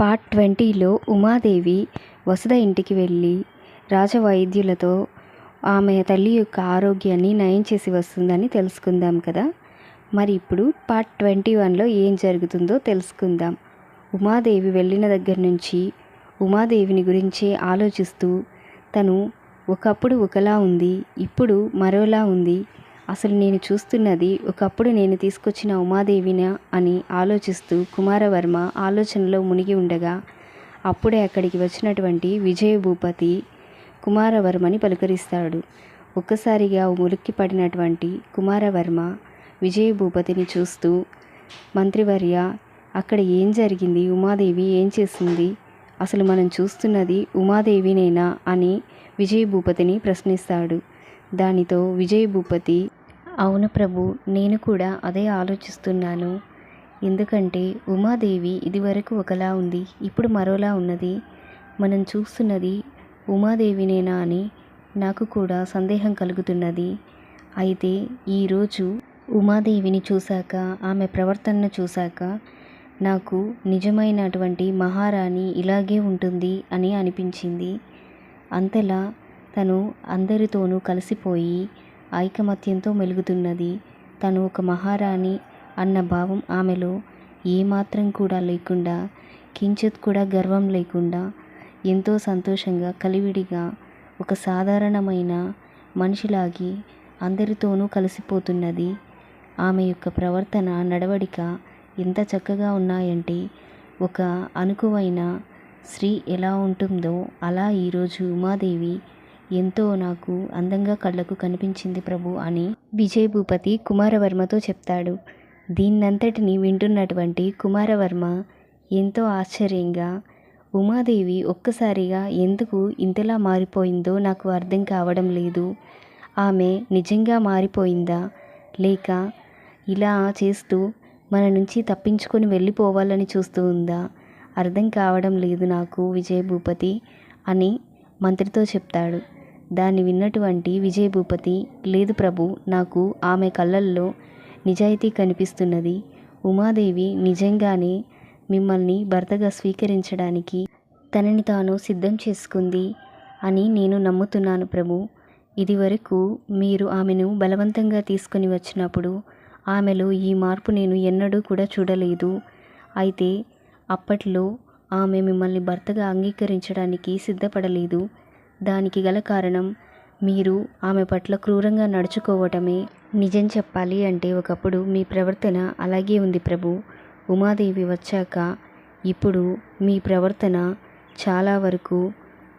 Part ట్వంటీలో ఉమాదేవి వసుధ ఇంటికి వెళ్ళి రాజవైద్యులతో ఆమె తల్లి యొక్క ఆరోగ్యాన్ని నయం చేసి వస్తుందని తెలుసుకుందాం కదా. మరి ఇప్పుడు పార్ట్ ట్వంటీ వన్లో ఏం జరుగుతుందో తెలుసుకుందాం. ఉమాదేవి వెళ్ళిన దగ్గర నుంచి ఉమాదేవిని గురించే ఆలోచిస్తూ తను ఒకప్పుడు ఒకలా ఉంది ఇప్పుడు మరోలా ఉంది అసలు నేను చూస్తున్నది ఒకప్పుడు నేను తీసుకొచ్చిన ఉమాదేవినా అని ఆలోచిస్తూ కుమారవర్మ ఆలోచనలో మునిగి ఉండగా అప్పుడే అక్కడికి వచ్చినటువంటి విజయభూపతి కుమారవర్మని పలుకరిస్తాడు. ఒక్కసారిగా ఉలిక్కి పడినటువంటి కుమారవర్మ విజయభూపతిని చూస్తూ మంత్రివర్య అక్కడ ఏం జరిగింది? ఉమాదేవి ఏం చేసింది? అసలు మనం చూస్తున్నది ఉమాదేవినేనా? అని విజయభూపతిని ప్రశ్నిస్తాడు. దానితో విజయభూపతి అవును ప్రభు నేను కూడా అదే ఆలోచిస్తున్నాను. ఎందుకంటే ఉమాదేవి ఇదివరకు ఒకలా ఉంది ఇప్పుడు మరోలా ఉన్నది. మనం చూస్తున్నది ఉమాదేవినేనా అని నాకు కూడా సందేహం కలుగుతున్నది. అయితే ఈరోజు ఉమాదేవిని చూశాక ఆమె ప్రవర్తనను చూశాక నాకు నిజమైనటువంటి మహారాణి ఇలాగే ఉంటుంది అని అనిపించింది. అంతలా తను అందరితోనూ కలిసిపోయి ఐకమత్యంతో మెలుగుతున్నది. తను ఒక మహారాణి అన్న భావం ఆమెలో ఏమాత్రం కూడా లేకుండా కించిత్ కూడా గర్వం లేకుండా ఎంతో సంతోషంగా కలివిడిగా ఒక సాధారణమైన మనిషిలాగి అందరితోనూ కలిసిపోతున్నది. ఆమె యొక్క ప్రవర్తన నడవడిక ఎంత చక్కగా ఉన్నాయంటే ఒక అనుకువైన స్త్రీ ఎలా ఉంటుందో అలా ఈరోజు ఉమాదేవి ఎంతో నాకు అందంగా కళ్ళకు కనిపించింది ప్రభు అని విజయభూపతి కుమారవర్మతో చెప్తాడు. దీన్నంతటిని వింటున్నటువంటి కుమారవర్మ ఎంతో ఆశ్చర్యంగా ఉమాదేవి ఒక్కసారిగా ఎందుకు ఇంతలా మారిపోయిందో నాకు అర్థం కావడం లేదు. ఆమె నిజంగా మారిపోయిందా? లేక ఇలా చేస్తూ మన నుంచి తప్పించుకొని వెళ్ళిపోవాలని చూస్తూ ఉందా? అర్థం కావడం లేదు నాకు విజయ భూపతి అని మంత్రితో చెప్తాడు. దాన్ని విన్నటువంటి విజయభూపతి లేదు ప్రభు నాకు ఆమె కళ్ళల్లో నిజాయితీ కనిపిస్తున్నది. ఉమాదేవి నిజంగానే మిమ్మల్ని భర్తగా స్వీకరించడానికి తనని తాను సిద్ధం చేసుకుంది అని నేను నమ్ముతున్నాను ప్రభు. ఇదివరకు మీరు ఆమెను బలవంతంగా తీసుకొని వచ్చినప్పుడు ఆమెలో ఈ మార్పు నేను ఎన్నడూ కూడా చూడలేదు. అయితే అప్పట్లో ఆమె మిమ్మల్ని భర్తగా అంగీకరించడానికి సిద్ధపడలేదు. దానికి గల కారణం మీరు ఆమె పట్ల క్రూరంగా నడుచుకోవటమే నిజం చెప్పాలి అంటే ఒకప్పుడు మీ ప్రవర్తన అలాగే ఉంది ప్రభు. ఉమాదేవి వచ్చాక ఇప్పుడు మీ ప్రవర్తన చాలా వరకు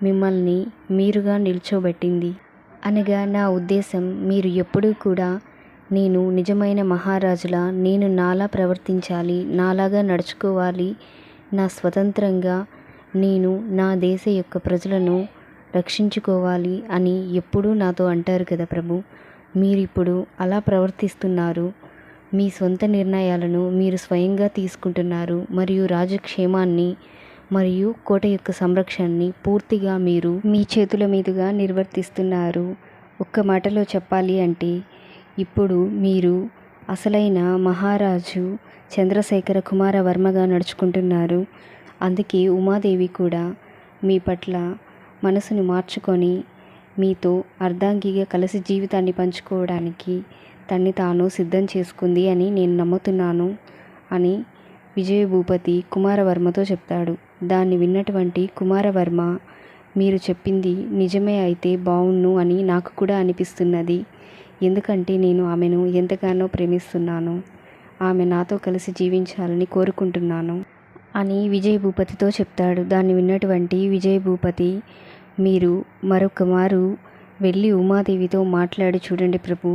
మిమ్మల్ని మీరుగా నిల్చోబెట్టింది. అనగా నా ఉద్దేశం మీరు ఎప్పుడూ కూడా నేను నిజమైన మహారాజులా నేను నాలా ప్రవర్తించాలి నాలాగా నడుచుకోవాలి నా స్వతంత్రంగా నేను నా దేశ యొక్క ప్రజలను రక్షించుకోవాలి అని ఎప్పుడూ నాతో అంటారు కదా ప్రభు. మీరిప్పుడు అలా ప్రవర్తిస్తున్నారు. మీ సొంత నిర్ణయాలను మీరు స్వయంగా తీసుకుంటున్నారు మరియు రాజక్షేమాన్ని మరియు కోట యొక్క సంరక్షణని పూర్తిగా మీరు మీ చేతుల మీదుగా నిర్వర్తిస్తున్నారు. ఒక్క మాటలో చెప్పాలి అంటే ఇప్పుడు మీరు అసలైన మహారాజు చంద్రశేఖర కుమారవర్మగా నడుచుకుంటున్నారు. అందుకే ఉమాదేవి కూడా మీ పట్ల మనసుని మార్చుకొని మీతో అర్ధాంగిగా కలిసి జీవితాన్ని పంచుకోవడానికి తన్ని తాను సిద్ధం చేసుకుంది అని నేను నమ్ముతున్నాను అని విజయభూపతి కుమారవర్మతో చెప్తాడు. దాన్ని విన్నటువంటి కుమారవర్మ మీరు చెప్పింది నిజమే అయితే బావుణ్ణు అని నాకు కూడా అనిపిస్తున్నది. ఎందుకంటే నేను ఆమెను ఎంతగానో ప్రేమిస్తున్నాను. ఆమె నాతో కలిసి జీవించాలని కోరుకుంటున్నాను. అని విజయభూపతితో చెప్తాడు. దాన్ని విన్నటువంటి విజయభూపతి మీరు మరొక మారు వెళ్ళి ఉమాదేవితో మాట్లాడి చూడండి ప్రభు.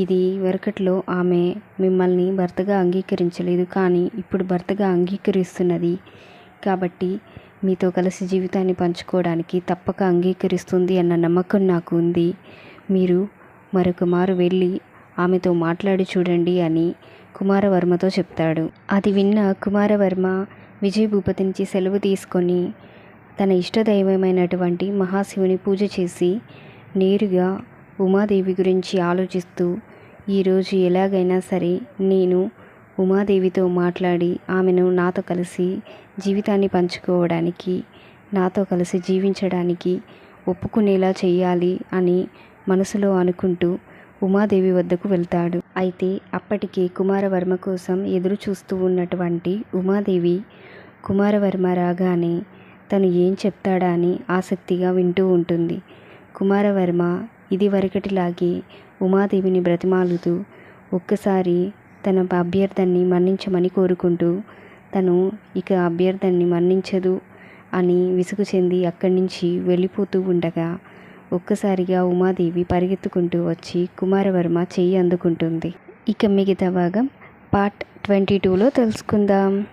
ఇది వరకట్లో ఆమె మిమ్మల్ని భర్తగా అంగీకరించలేదు. కానీ ఇప్పుడు భర్తగా అంగీకరిస్తున్నది. కాబట్టి మీతో కలిసి జీవితాన్ని పంచుకోవడానికి తప్పక అంగీకరిస్తుంది అన్న నమ్మకం నాకు ఉంది. మీరు మరొక మారు వెళ్ళి ఆమెతో మాట్లాడి చూడండి అని కుమారవర్మతో చెప్తాడు. అది విన్న కుమారవర్మ విజయభూపతి నుంచి సెలవు తీసుకొని తన ఇష్టదైవమైనటువంటి మహాశివుని పూజ చేసి నేరుగా ఉమాదేవి గురించి ఆలోచిస్తూ ఈరోజు ఎలాగైనా సరే నేను ఉమాదేవితో మాట్లాడి ఆమెను నాతో కలిసి జీవితాన్ని పంచుకోవడానికి నాతో కలిసి జీవించడానికి ఒప్పుకునేలా చేయాలి అని మనసులో అనుకుంటూ ఉమాదేవి వద్దకు వెళ్తాడు. అయితే అప్పటికే కుమారవర్మ కోసం ఎదురు చూస్తూ ఉన్నటువంటి ఉమాదేవి కుమారవర్మ రాగానే తను ఏం చెప్తాడా అని ఆసక్తిగా వింటూ ఉంటుంది. కుమారవర్మ ఇది వరకటిలాగే ఉమాదేవిని బ్రతిమాలుతూ ఒక్కసారి తన అభ్యర్థన్ని మన్నించమని కోరుకుంటూ తను ఇక అభ్యర్థన్ని మన్నించదు అని విసుగు చెంది అక్కడి నుంచి వెళ్ళిపోతూ ఉండగా ఒక్కసారిగా ఉమాదేవి పరిగెత్తుకుంటూ వచ్చి కుమారవర్మ చెయ్యి అందుకుంటుంది. ఇక మిగతా భాగం పార్ట్ ట్వంటీ టూలో తెలుసుకుందాం.